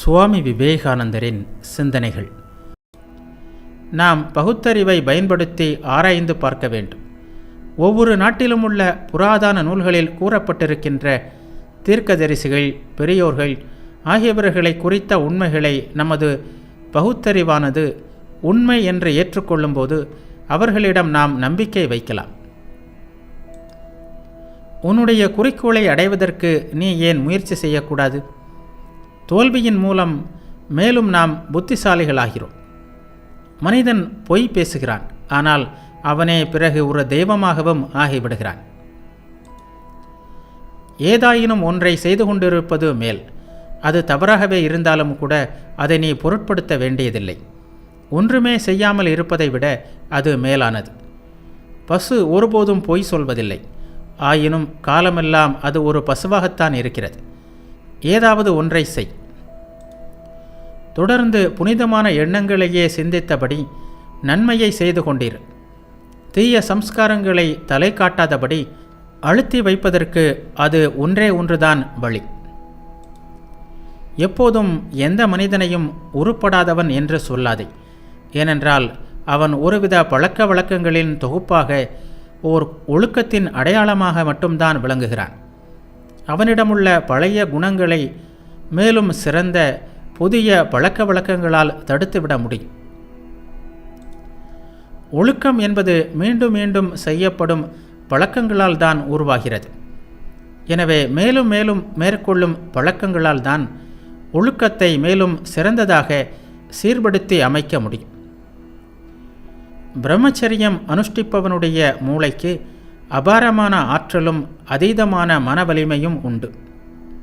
சுவாமி விவேகானந்தரின் சிந்தனைகள். நாம் பகுத்தறிவை பயன்படுத்தி ஆராய்ந்து பார்க்க வேண்டும். ஒவ்வொரு நாட்டிலும் உள்ள புராதன நூல்களில் கூறப்பட்டிருக்கின்ற தீர்க்கதரிசிகள் பெரியோர்கள் ஆகியவர்களை குறித்த உண்மைகளை நமது பகுத்தறிவானது உண்மை என்று ஏற்றுக்கொள்ளும்போது அவர்களிடம் நாம் நம்பிக்கை வைக்கலாம். உன்னுடைய குறிக்கோளை அடைவதற்கு நீ ஏன் முயற்சி செய்யக்கூடாது? தோல்வியின் மூலம் மேலும் நாம் புத்திசாலிகளாகிறோம். மனிதன் பொய் பேசுகிறான் ஆனால் அவனே பிறகு ஒரு தெய்வமாகவும் ஆகிவிடுகிறான். ஏதாயினும் ஒன்றை செய்து கொண்டிருப்பது மேல் அது தவறாகவே இருந்தாலும் கூட அதை நீ பொருட்படுத்த வேண்டியதில்லை. ஒன்றுமே செய்யாமல் இருப்பதை விட அது மேலானது. பசு ஒருபோதும் பொய் சொல்வதில்லை. ஆயினும் காலமெல்லாம் அது ஒரு பசுவாகத்தான் இருக்கிறது. ஏதாவது ஒன்றை செய். தொடர்ந்து புனிதமான எண்ணங்களையே சிந்தித்தபடி நன்மையை செய்து கொண்டீர். தீய சம்ஸ்காரங்களை தலை காட்டாதபடி அழுத்தி வைப்பதற்கு அது ஒன்றே ஒன்றுதான் வழி. எப்போதும் எந்த மனிதனையும் உருப்படாதவன் என்று சொல்லாதே. ஏனென்றால் அவன் ஒருவித பழக்க வழக்கங்களின் தொகுப்பாக ஓர் ஒழுக்கத்தின் அடையாளமாக மட்டும்தான் விளங்குகிறான். அவனிடமுள்ள பழைய குணங்களை மேலும் சிறந்த புதிய பழக்க வழக்கங்களால் தடுத்துவிட முடியும். ஒழுக்கம் என்பது மீண்டும் மீண்டும் செய்யப்படும் பழக்கங்களால் தான் உருவாகிறது. எனவே மேலும் மேலும் மேற்கொள்ளும் பழக்கங்களால் தான் ஒழுக்கத்தை மேலும் சிறந்ததாக சீர்படுத்தி அமைக்க முடியும். பிரம்மச்சரியம் அனுஷ்டிப்பவனுடைய மூளைக்கு அபாரமான ஆற்றலும் அதீதமான மன வலிமையும் உண்டு.